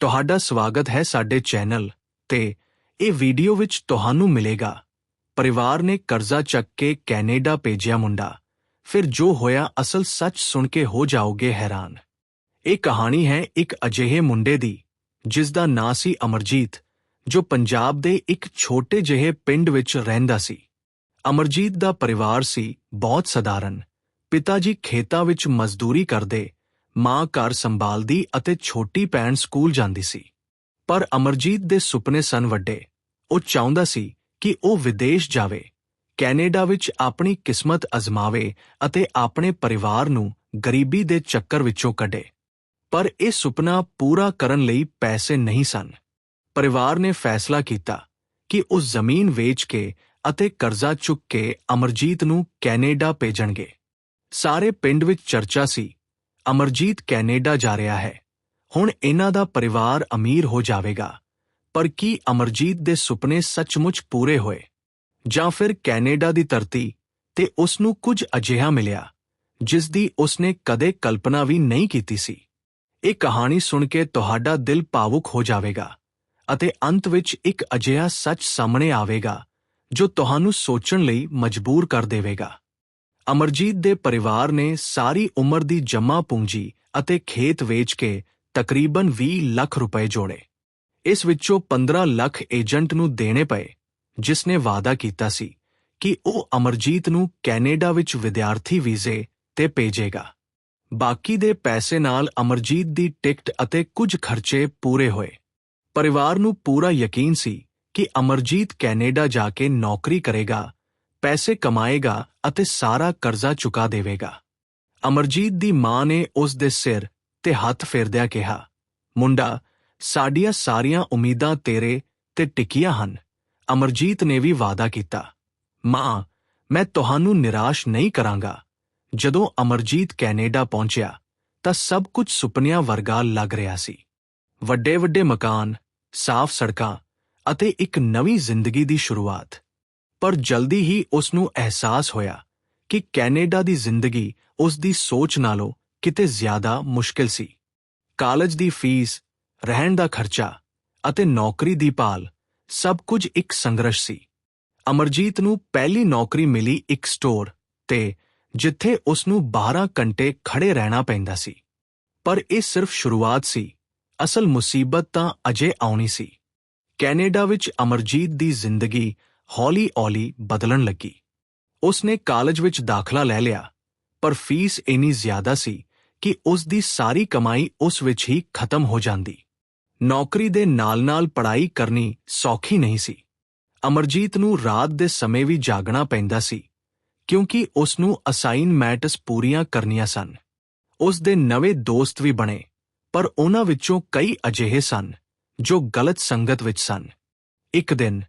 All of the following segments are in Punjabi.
ਤੁਹਾਡਾ ਸਵਾਗਤ ਹੈ ਸਾਡੇ ਚੈਨਲ ਤੇ ਇਹ ਵੀਡੀਓ ਵਿੱਚ ਤੁਹਾਨੂੰ ਮਿਲੇਗਾ। ਪਰਿਵਾਰ ਨੇ ਕਰਜ਼ਾ ਚੱਕ ਕੇ ਕੈਨੇਡਾ ਭੇਜਿਆ ਮੁੰਡਾ। ਫਿਰ ਜੋ ਹੋਇਆ ਅਸਲ ਸੱਚ ਸੁਣ ਕੇ ਹੋ ਜਾਓਗੇ ਹੈਰਾਨ। ਇਹ ਕਹਾਣੀ ਹੈ ਇੱਕ ਅਜਿਹੇ ਮੁੰਡੇ ਦੀ, ਜਿਸ ਦਾ ਨਾਂ ਸੀ ਅਮਰਜੀਤ, ਜੋ ਪੰਜਾਬ ਦੇ ਇੱਕ ਛੋਟੇ ਜਿਹੇ ਪਿੰਡ ਵਿੱਚ ਰਹਿੰਦਾ ਸੀ। ਅਮਰਜੀਤ ਦਾ ਪਰਿਵਾਰ ਸੀ ਬਹੁਤ ਸਧਾਰਨ। ਪਿਤਾ ਜੀ ਖੇਤਾਂ ਵਿੱਚ ਮਜ਼ਦੂਰੀ ਕਰਦੇ ਮਾਂ ਘਰ ਸੰਭਾਲਦੀ ਅਤੇ ਛੋਟੀ ਭੈਣ ਸਕੂਲ ਜਾਂਦੀ ਸੀ। ਪਰ ਅਮਰਜੀਤ ਦੇ ਸੁਪਨੇ ਸਨ ਵੱਡੇ। ਉਹ ਚਾਹੁੰਦਾ ਸੀ ਕਿ ਉਹ ਵਿਦੇਸ਼ ਜਾਵੇ, ਕੈਨੇਡਾ ਵਿੱਚ ਆਪਣੀ ਕਿਸਮਤ ਅਜ਼ਮਾਵੇ ਅਤੇ ਆਪਣੇ ਪਰਿਵਾਰ ਨੂੰ ਗਰੀਬੀ ਦੇ ਚੱਕਰ ਵਿੱਚੋਂ ਕੱਢੇ। ਪਰ ਇਹ ਸੁਪਨਾ ਪੂਰਾ ਕਰਨ ਲਈ ਪੈਸੇ ਨਹੀਂ ਸਨ। ਪਰਿਵਾਰ ਨੇ ਫੈਸਲਾ ਕੀਤਾ ਕਿ ਉਹ ਜ਼ਮੀਨ ਵੇਚ ਕੇ ਅਤੇ ਕਰਜ਼ਾ ਚੁੱਕ ਕੇ ਅਮਰਜੀਤ ਨੂੰ ਕੈਨੇਡਾ ਭੇਜਣਗੇ। ਸਾਰੇ ਪਿੰਡ ਵਿੱਚ ਚਰਚਾ ਸੀ ਅਮਰਜੀਤ ਕੈਨੇਡਾ ਜਾ ਰਿਹਾ ਹੈ। ਹੁਣ ਇਹਨਾਂ ਦਾ ਪਰਿਵਾਰ ਅਮੀਰ ਹੋ ਜਾਵੇਗਾ। ਪਰ ਕੀ ਅਮਰਜੀਤ ਦੇ ਸੁਪਨੇ ਸੱਚਮੁੱਚ ਪੂਰੇ ਹੋਏ? ਜਾਂ ਫਿਰ ਕੈਨੇਡਾ ਦੀ ਧਰਤੀ ਤੇ ਉਸ ਨੂੰ ਕੁਝ ਅਜਿਹਾ ਮਿਲਿਆ, ਜਿਸ ਦੀ ਉਸਨੇ ਕਦੇ ਕਲਪਨਾ ਵੀ ਨਹੀਂ ਕੀਤੀ ਸੀ। ਇਹ ਕਹਾਣੀ ਸੁਣ ਕੇ ਤੁਹਾਡਾ ਦਿਲ ਭਾਵੁਕ ਹੋ ਜਾਵੇਗਾ ਅਤੇ ਅੰਤ ਵਿੱਚ ਇੱਕ ਅਜਿਹਾ ਸੱਚ ਸਾਹਮਣੇ ਆਵੇਗਾ, ਜੋ ਤੁਹਾਨੂੰ ਸੋਚਣ ਲਈ ਮਜਬੂਰ ਕਰ ਦੇਵੇਗਾ। ਅਮਰਜੀਤ ਦੇ ਪਰਿਵਾਰ ਨੇ ਸਾਰੀ ਉਮਰ ਦੀ ਜਮ੍ਹਾਂ ਪੂੰਜੀ ਅਤੇ ਖੇਤ ਵੇਚ ਕੇ ਤਕਰੀਬਨ 20 ਲੱਖ ਰੁਪਏ ਜੋੜੇ। ਇਸ ਵਿੱਚੋਂ 15 ਲੱਖ ਏਜੰਟ ਨੂੰ ਦੇਣੇ ਪਏ, ਜਿਸ ਨੇ ਵਾਅਦਾ ਕੀਤਾ ਸੀ ਕਿ ਉਹ ਅਮਰਜੀਤ ਨੂੰ ਕੈਨੇਡਾ ਵਿੱਚ ਵਿਦਿਆਰਥੀ ਵੀਜ਼ੇ ਤੇ ਭੇਜੇਗਾ। ਬਾਕੀ ਦੇ ਪੈਸੇ ਨਾਲ ਅਮਰਜੀਤ ਦੀ ਟਿਕਟ ਅਤੇ ਕੁਝ ਖਰਚੇ ਪੂਰੇ ਹੋਏ। ਪਰਿਵਾਰ ਨੂੰ ਪੂਰਾ ਯਕੀਨ ਸੀ ਕਿ ਅਮਰਜੀਤ ਕੈਨੇਡਾ ਜਾ ਕੇ ਨੌਕਰੀ ਕਰੇਗਾ ਪੈਸੇ ਕਮਾਏਗਾ ਅਤੇ ਸਾਰਾ ਕਰਜ਼ਾ ਚੁਕਾ ਦੇਵੇਗਾ। ਅਮਰਜੀਤ ਦੀ ਮਾਂ ਨੇ ਉਸ ਦੇ ਸਿਰ ਤੇ ਹੱਥ ਫੇਰਦਿਆਂ ਕਿਹਾ, ਮੁੰਡਾ, ਸਾਡੀਆਂ ਸਾਰੀਆਂ ਉਮੀਦਾਂ ਤੇਰੇ ਤੇ ਟਿਕੀਆਂ ਹਨ। ਅਮਰਜੀਤ ਨੇ ਵੀ ਵਾਅਦਾ ਕੀਤਾ, ਮਾਂ, ਮੈਂ ਤੁਹਾਨੂੰ ਨਿਰਾਸ਼ ਨਹੀਂ ਕਰਾਂਗਾ। ਜਦੋਂ ਅਮਰਜੀਤ ਕੈਨੇਡਾ ਪਹੁੰਚਿਆ, ਤਾਂ ਸਭ ਕੁਝ ਸੁਪਨਿਆਂ ਵਰਗਾ ਲੱਗ ਰਿਹਾ ਸੀ। ਵੱਡੇ ਵੱਡੇ ਮਕਾਨ, ਸਾਫ਼ ਸੜਕਾਂ ਅਤੇ ਇੱਕ ਨਵੀਂ ਜ਼ਿੰਦਗੀ ਦੀ ਸ਼ੁਰੂਆਤ। ਪਰ ਜਲਦੀ ਹੀ ਉਸ ਨੂੰ ਅਹਿਸਾਸ ਹੋਇਆ ਕਿ ਕੈਨੇਡਾ ਦੀ ਜ਼ਿੰਦਗੀ ਉਸ ਦੀ ਸੋਚ ਨਾਲੋਂ ਕਿਤੇ ਜ਼ਿਆਦਾ ਮੁਸ਼ਕਿਲ ਸੀ। ਕਾਲਜ ਦੀ ਫੀਸ, ਰਹਿਣ ਦਾ ਖਰਚਾ ਅਤੇ ਨੌਕਰੀ ਦੀ ਭਾਲ ਸਭ ਕੁਝ ਇੱਕ ਸੰਘਰਸ਼ ਸੀ। ਅਮਰਜੀਤ ਨੂੰ ਪਹਿਲੀ ਨੌਕਰੀ ਮਿਲੀ ਇੱਕ ਸਟੋਰ ਤੇ ਜਿੱਥੇ ਉਸ ਨੂੰ 12 ਘੰਟੇ ਖੜੇ ਰਹਿਣਾ ਪੈਂਦਾ ਸੀ। ਪਰ ਇਹ ਸਿਰਫ ਸ਼ੁਰੂਆਤ ਸੀ, ਅਸਲ ਮੁਸੀਬਤ ਤਾਂ ਅਜੇ ਆਉਣੀ ਸੀ। ਕੈਨੇਡਾ ਵਿੱਚ ਅਮਰਜੀਤ ਦੀ ਜ਼ਿੰਦਗੀ ਹੌਲੀ-ਹੌਲੀ ਬਦਲਣ ਲੱਗੀ। ਉਸਨੇ ਕਾਲਜ ਵਿੱਚ ਦਾਖਲਾ ਲੈ ਲਿਆ, ਪਰ ਫੀਸ ਇੰਨੀ ਜ਼ਿਆਦਾ ਸੀ ਕਿ ਉਸ ਦੀ ਸਾਰੀ ਕਮਾਈ ਉਸ ਵਿੱਚ ਹੀ ਖਤਮ ਹੋ ਜਾਂਦੀ। ਨੌਕਰੀ ਦੇ ਨਾਲ-ਨਾਲ ਪੜ੍ਹਾਈ ਕਰਨੀ ਸੌਖੀ ਨਹੀਂ ਸੀ। ਅਮਰਜੀਤ ਨੂੰ ਰਾਤ ਦੇ ਸਮੇਂ ਵੀ ਜਾਗਣਾ ਪੈਂਦਾ ਸੀ, ਕਿਉਂਕਿ ਉਸ ਨੂੰ ਅਸਾਈਨਮੈਂਟਸ ਪੂਰੀਆਂ ਕਰਨੀਆਂ ਸਨ। ਉਸ ਦੇ ਨਵੇਂ ਦੋਸਤ ਵੀ ਬਣੇ, ਪਰ ਉਹਨਾਂ ਵਿੱਚੋਂ ਕਈ ਅਜਿਹੇ ਸਨ ਜੋ ਗਲਤ ਸੰਗਤ ਵਿੱਚ ਸਨ। ਇੱਕ ਦਿਨ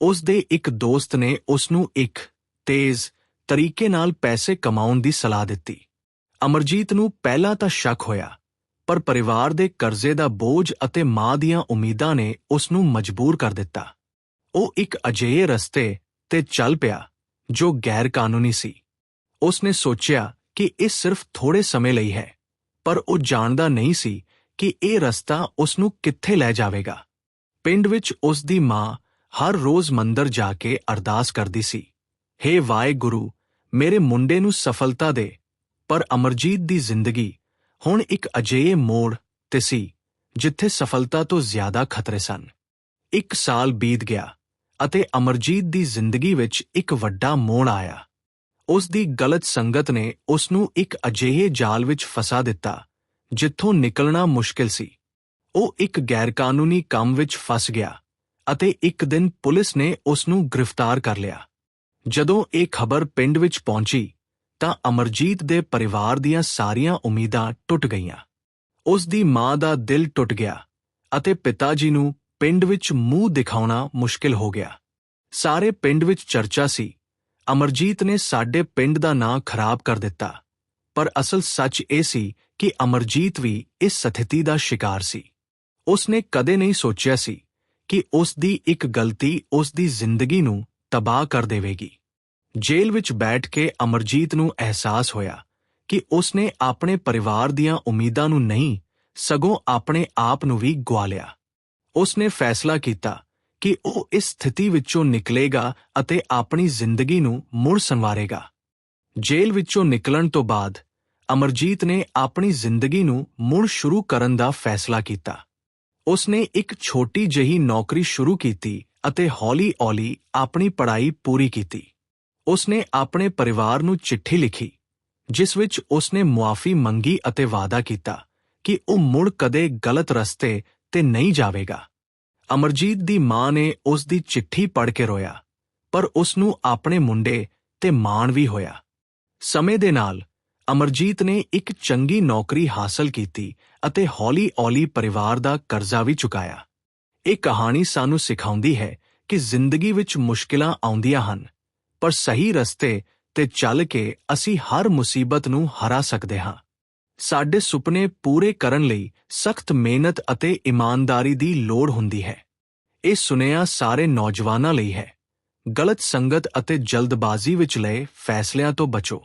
ਉਸ ਦੇ ਇੱਕ ਦੋਸਤ ਨੇ ਉਸ ਨੂੰ ਇੱਕ ਤੇਜ਼ ਤਰੀਕੇ ਨਾਲ ਪੈਸੇ ਕਮਾਉਣ ਦੀ ਸਲਾਹ ਦਿੱਤੀ। ਅਮਰਜੀਤ ਨੂੰ ਪਹਿਲਾਂ ਤਾਂ ਸ਼ੱਕ ਹੋਇਆ, ਪਰ ਪਰਿਵਾਰ ਦੇ ਕਰਜ਼ੇ ਦਾ ਬੋਝ ਅਤੇ ਮਾਂ ਦੀਆਂ ਉਮੀਦਾਂ ਨੇ ਉਸ ਨੂੰ ਮਜਬੂਰ ਕਰ ਦਿੱਤਾ। ਉਹ ਇੱਕ ਅਜਿਹੇ ਰਸਤੇ ਤੇ ਚੱਲ ਪਿਆ ਜੋ ਗੈਰ ਕਾਨੂੰਨੀ ਸੀ। ਉਸ ਨੇ ਸੋਚਿਆ ਕਿ ਇਹ ਸਿਰਫ ਥੋੜੇ ਸਮੇਂ ਲਈ ਹੈ, ਪਰ ਉਹ ਜਾਣਦਾ ਨਹੀਂ ਸੀ ਕਿ ਇਹ ਰਸਤਾ ਉਸ ਨੂੰ ਕਿੱਥੇ ਲੈ ਜਾਵੇਗਾ। ਪਿੰਡ ਵਿੱਚ ਉਸ ਦੀ ਮਾਂ ਹਰ ਰੋਜ਼ ਮੰਦਰ ਜਾ ਕੇ ਅਰਦਾਸ ਕਰਦੀ ਸੀ। हे ਵਾਹਿਗੁਰੂ, ਮੇਰੇ ਮੁੰਡੇ ਨੂੰ ਸਫਲਤਾ ਦੇ, ਪਰ ਅਮਰਜੀਤ ਦੀ ਜ਼ਿੰਦਗੀ ਹੁਣ ਇੱਕ ਅਜਿਹੇ ਮੋੜ ਤੇ ਸੀ, ਜਿੱਥੇ ਸਫਲਤਾ ਤੋਂ ਜ਼ਿਆਦਾ ਖਤਰੇ ਸਨ। ਇੱਕ ਸਾਲ ਬੀਤ ਗਿਆ ਅਤੇ ਅਮਰਜੀਤ ਦੀ ਜ਼ਿੰਦਗੀ ਵਿੱਚ ਇੱਕ ਵੱਡਾ ਮੋੜ ਆਇਆ। ਉਸ ਦੀ ਗਲਤ ਸੰਗਤ ਨੇ ਉਸ ਨੂੰ ਇੱਕ ਅਜਿਹੇ ਜਾਲ ਵਿੱਚ ਫਸਾ ਦਿੱਤਾ, ਜਿੱਥੋਂ ਨਿਕਲਣਾ ਮੁਸ਼ਕਿਲ ਸੀ। ਉਹ ਇੱਕ ਗੈਰਕਾਨੂੰਨੀ ਕੰਮ ਵਿੱਚ ਫਸ ਗਿਆ ਅਤੇ ਇੱਕ ਦਿਨ ਪੁਲਿਸ ਨੇ ਉਸ ਨੂੰ ਗ੍ਰਿਫਤਾਰ ਕਰ ਲਿਆ। ਜਦੋਂ ਇਹ ਖਬਰ ਪਿੰਡ ਵਿੱਚ ਪਹੁੰਚੀ, ਤਾਂ ਅਮਰਜੀਤ ਦੇ ਪਰਿਵਾਰ ਦੀਆਂ ਸਾਰੀਆਂ ਉਮੀਦਾਂ ਟੁੱਟ ਗਈਆਂ। ਉਸ ਦੀ ਮਾਂ ਦਾ ਦਿਲ ਟੁੱਟ ਗਿਆ ਅਤੇ ਪਿਤਾ ਜੀ ਨੂੰ ਪਿੰਡ ਵਿੱਚ ਮੂੰਹ ਦਿਖਾਉਣਾ ਮੁਸ਼ਕਿਲ ਹੋ ਗਿਆ। ਸਾਰੇ ਪਿੰਡ ਵਿੱਚ ਚਰਚਾ ਸੀ। ਅਮਰਜੀਤ ਨੇ ਸਾਡੇ ਪਿੰਡ ਦਾ ਨਾਂ ਖਰਾਬ ਕਰ ਦਿੱਤਾ, ਪਰ ਅਸਲ ਸੱਚ ਇਹ ਸੀ ਕਿ ਅਮਰਜੀਤ ਵੀ ਇਸ ਸਥਿਤੀ ਦਾ ਸ਼ਿਕਾਰ ਸੀ। ਉਸ ਨੇ ਕਦੇ ਨਹੀਂ ਸੋਚਿਆ ਸੀ ਕਿ ਉਸ ਦੀ ਇੱਕ ਗਲਤੀ ਉਸ ਦੀ ਜ਼ਿੰਦਗੀ ਨੂੰ ਤਬਾਹ ਕਰ ਦੇਵੇਗੀ। ਜੇਲ੍ਹ ਵਿੱਚ ਬੈਠ ਕੇ ਅਮਰਜੀਤ ਨੂੰ ਅਹਿਸਾਸ ਹੋਇਆ ਕਿ ਉਸ ਨੇ ਆਪਣੇ ਪਰਿਵਾਰ ਦੀਆਂ ਉਮੀਦਾਂ ਨੂੰ ਨਹੀਂ, ਸਗੋਂ ਆਪਣੇ ਆਪ ਨੂੰ ਵੀ ਗਵਾ ਲਿਆ। ਉਸਨੇ ਫੈਸਲਾ ਕੀਤਾ ਕਿ ਉਹ ਇਸ ਸਥਿਤੀ ਵਿੱਚੋਂ ਨਿਕਲੇਗਾ ਅਤੇ ਆਪਣੀ ਜ਼ਿੰਦਗੀ ਨੂੰ ਮੁੜ ਸੰਵਾਰੇਗਾ। ਜੇਲ੍ਹ ਵਿੱਚੋਂ ਨਿਕਲਣ ਤੋਂ ਬਾਅਦ ਅਮਰਜੀਤ ਨੇ ਆਪਣੀ ਜ਼ਿੰਦਗੀ ਨੂੰ ਮੁੜ ਸ਼ੁਰੂ ਕਰਨ ਦਾ ਫੈਸਲਾ ਕੀਤਾ। ਉਸਨੇ ਇੱਕ ਛੋਟੀ ਜਿਹੀ ਨੌਕਰੀ ਸ਼ੁਰੂ ਕੀਤੀ ਅਤੇ ਹੌਲੀ-ਹੌਲੀ ਆਪਣੀ ਪੜ੍ਹਾਈ ਪੂਰੀ ਕੀਤੀ। ਉਸਨੇ ਆਪਣੇ ਪਰਿਵਾਰ ਨੂੰ ਚਿੱਠੀ ਲਿਖੀ, ਜਿਸ ਵਿੱਚ ਉਸਨੇ ਮੁਆਫੀ ਮੰਗੀ ਅਤੇ ਵਾਅਦਾ ਕੀਤਾ ਕਿ ਉਹ ਮੁੜ ਕਦੇ ਗਲਤ ਰਸਤੇ ਤੇ ਨਹੀਂ ਜਾਵੇਗਾ। ਅਮਰਜੀਤ ਦੀ ਮਾਂ ਨੇ ਉਸ ਦੀ ਚਿੱਠੀ ਪੜ੍ਹ ਕੇ ਰੋਇਆ, ਪਰ ਉਸ ਨੂੰ ਆਪਣੇ ਮੁੰਡੇ ਤੇ ਮਾਣ ਵੀ ਹੋਇਆ। ਸਮੇਂ ਦੇ ਨਾਲ ਅਮਰਜੀਤ ਨੇ ਇੱਕ ਚੰਗੀ ਨੌਕਰੀ ਹਾਸਲ ਕੀਤੀ ਅਤੇ ਹੌਲੀ-ਹੌਲੀ ਪਰਿਵਾਰ ਦਾ ਕਰਜ਼ਾ ਵੀ ਚੁਕਾਇਆ। ਇਹ ਕਹਾਣੀ ਸਾਨੂੰ ਸਿਖਾਉਂਦੀ ਹੈ ਕਿ ਜ਼ਿੰਦਗੀ ਵਿੱਚ ਮੁਸ਼ਕਿਲਾਂ ਆਉਂਦੀਆਂ ਹਨ, ਪਰ ਸਹੀ ਰਸਤੇ ਤੇ ਚੱਲ ਕੇ ਅਸੀਂ ਹਰ ਮੁਸੀਬਤ ਨੂੰ ਹਰਾ ਸਕਦੇ ਹਾਂ। ਸਾਡੇ ਸੁਪਨੇ ਪੂਰੇ ਕਰਨ ਲਈ ਸਖਤ ਮਿਹਨਤ ਅਤੇ ਇਮਾਨਦਾਰੀ ਦੀ ਲੋੜ ਹੁੰਦੀ ਹੈ। ਇਹ ਸੁਨੇਹਾ ਸਾਰੇ ਨੌਜਵਾਨਾਂ ਲਈ ਹੈ। ਗਲਤ ਸੰਗਤ ਅਤੇ ਜਲਦਬਾਜ਼ੀ ਵਿੱਚ ਲਏ ਫੈਸਲਿਆਂ ਤੋਂ ਬਚੋ।